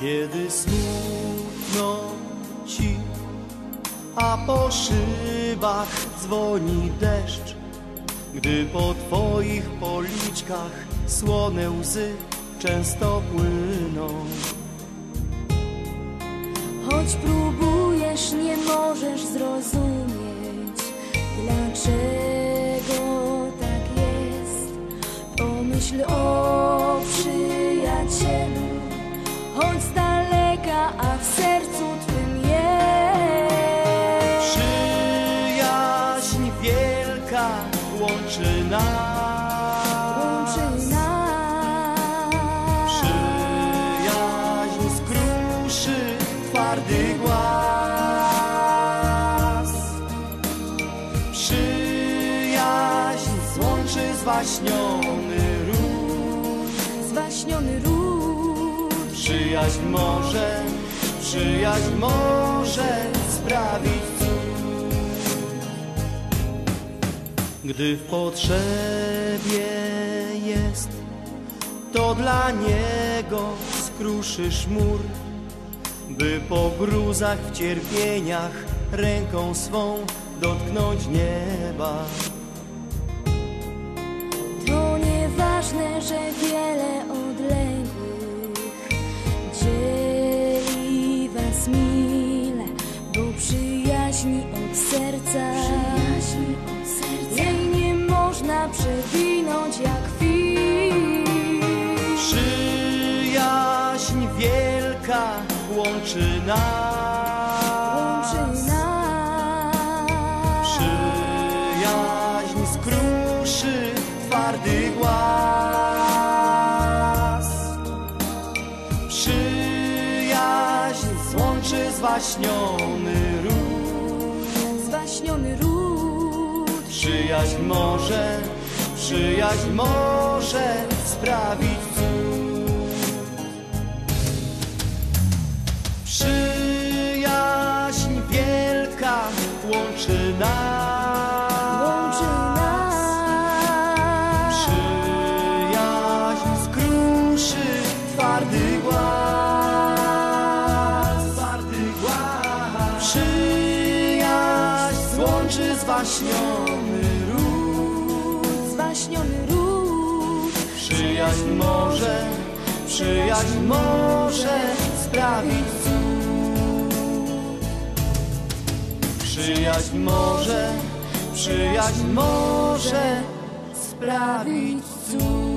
Kiedy smutno ci, a po szybach dzwoni deszcz, gdy po twoich policzkach słone łzy często płyną. Choć próbujesz, nie możesz zrozumieć, dlaczego choć z daleka, a w sercu twym jest. Przyjaźń wielka łączy nas. Łączy nas. Przyjaźń skruszy twardy głaz. Przyjaźń złączy zwaśniony ród. Zwaśniony ród. Przyjaźń może, przyjaźń może sprawić. Gdy w potrzebie jest, to dla niego skruszysz mur, by po gruzach w cierpieniach ręką swą dotknąć nieba. To nieważne, że wiele przyjaźni od serca, jej nie można przewinąć jak fil. Przyjaźń wielka łączy nas. Łączy nas. Przyjaźń skruszy twardy głaz. Przyjaźń złączy zwaśniony ród. Ród. Przyjaźń może, przyjaźń może sprawić cud. Przyjaźń wielka łączy nas. Złączy zwaśniony ród. Zwaśniony ród. Przyjaźń może, przyjaźń może sprawić cud. Przyjaźń może, przyjaźń może sprawić cud.